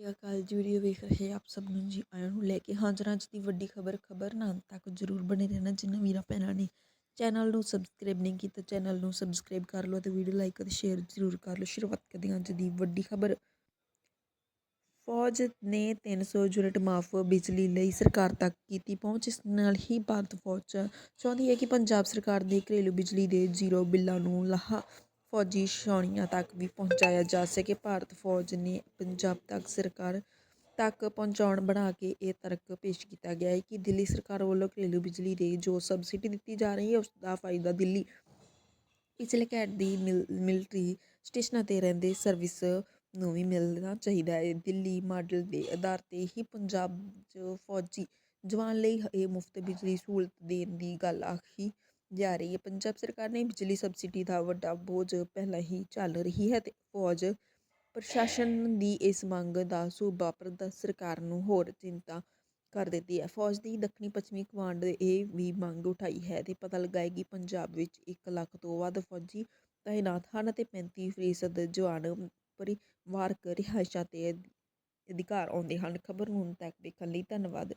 ਸਤਿ ਅਕਾਲ ਜੀ, ਵੀਡੀਓ ਵੇਖ ਰਹੇ ਆਪ ਸਭ ਨੂੰ ਜੀ, ਆਇਆਂ ਨੂੰ ਲੈ ਕੇ ਹਾਜ਼ਰ ਅੱਜ ਦੀ ਵੱਡੀ ਖਬਰ ਖਬਰ ਨਾ ਤੱਕ ਜਰੂਰ ਬਣੇ ਰਹਿਣਾ, ਜਿਨ੍ਹਾਂ ਵੀਰਾਂ ਭੈਣਾਂ ਨੇ ਚੈਨਲ ਨੂੰ ਸਬਸਕ੍ਰਾਈਬ ਨਹੀਂ ਕੀਤਾ, ਚੈਨਲ ਨੂੰ ਸਬਸਕ੍ਰਾਈਬ ਕਰ ਲਓ ਤੇ ਵੀਡੀਓ ਲਾਈਕ ਅਤੇ ਸ਼ੇਅਰ ਜਰੂਰ ਕਰ ਲਓ। ਸ਼ੁਰੂਆਤ ਕਰਦੇ ਹਾਂ ਅੱਜ ਦੀ ਵੱਡੀ ਖਬਰ। ਫੌਜ ਨੇ 300 ਯੂਨਿਟ ਮਾਫ ਬਿਜਲੀ ਲਈ ਸਰਕਾਰ ਤੱਕ ਕੀਤੀ ਪਹੁੰਚ, ਇਸ ਨਾਲ ਹੀ ਭਾਰਤ ਫੌਜ ਚਾਹੁੰਦੀ ਹੈ ਕਿ ਪੰਜਾਬ ਸਰਕਾਰ ਦੇ ਘਰੇਲੂ ਬਿਜਲੀ ਦੇ ਜ਼ੀਰੋ ਬਿੱਲਾਂ ਨੂੰ ਲਾਹਾ। ਫੌਜੀ ਛਾਉਣੀਆਂ ਤੱਕ ਵੀ ਪਹੁੰਚਾਇਆ ਜਾ ਸਕੇ। ਭਾਰਤ ਫੌਜ ਨੇ ਪੰਜਾਬ ਤੱਕ ਸਰਕਾਰ ਤੱਕ ਪਹੁੰਚਾਉਣ ਬਣਾ ਕੇ ਇਹ ਤਰਕ ਪੇਸ਼ ਕੀਤਾ ਗਿਆ ਹੈ ਕਿ ਦਿੱਲੀ ਸਰਕਾਰ ਵੱਲੋਂ ਘਰੇਲੂ ਬਿਜਲੀ ਦੇ ਜੋ ਸਬਸਿਡੀ ਦਿੱਤੀ ਜਾ ਰਹੀ ਹੈ, ਉਸ ਦਾ ਫਾਇਦਾ ਦਿੱਲੀ ਪਿਛਲੇ ਕੈਟ ਦੀ ਮਿਲ, ਮਿਲਟਰੀ ਸਟੇਸ਼ਨਾਂ ਤੇ ਰਹਿੰਦੇ ਸਰਵਿਸ ਨੂੰ ਵੀ ਮਿਲਣਾ ਚਾਹੀਦਾ ਹੈ। ਦਿੱਲੀ ਮਾਡਲ ਦੇ ਆਧਾਰ ਤੇ ਹੀ ਪੰਜਾਬ 'ਚ ਫੌਜੀ ਜਵਾਨ ਲਈ ਇਹ ਮੁਫਤ ਬਿਜਲੀ ਸਹੂਲਤ ਦੇਣ ਦੀ ਗੱਲ ਆਖੀ ਜਾ ਰਹੀ ਹੈ। ਪੰਜਾਬ ਸਰਕਾਰ ਨੇ ਬਿਜਲੀ ਸਬਸਿਡੀ ਦਾ ਵੱਡਾ ਬੋਝ ਪਹਿਲਾਂ ਹੀ ਚੱਲ ਰਹੀ ਹੈ ਅਤੇ ਫੌਜ ਪ੍ਰਸ਼ਾਸਨ ਦੀ ਇਸ ਮੰਗ ਦਾ ਸੂਬਾ ਪ੍ਰਦ ਸਰਕਾਰ ਨੂੰ ਹੋਰ ਚਿੰਤਾ ਕਰ ਦਿੱਤੀ ਹੈ। ਫੌਜ ਦੀ ਦੱਖਣੀ ਪੱਛਮੀ ਕਮਾਂਡ ਇਹ ਵੀ ਮੰਗ ਉਠਾਈ ਹੈ ਤੇ ਪਤਾ ਲਗਾਏਗੀ ਪੰਜਾਬ ਵਿੱਚ 1 ਲੱਖ ਤੋਂ ਵੱਧ ਫੌਜੀ ਤਾਇਨਾਤ ਹਨ ਅਤੇ 35 ਫੀਸਦ ਜਵਾਨ ਪਰਿਵਾਰਕ ਰਿਹਾਇਸ਼ਾਂ ਤੇ ਅਧਿਕਾਰ ਆਉਂਦੇ ਹਨ। ਖਬਰ ਨੂੰ ਹੁਣ ਤੱਕ ਦੇਖਣ ਲਈ ਧੰਨਵਾਦ।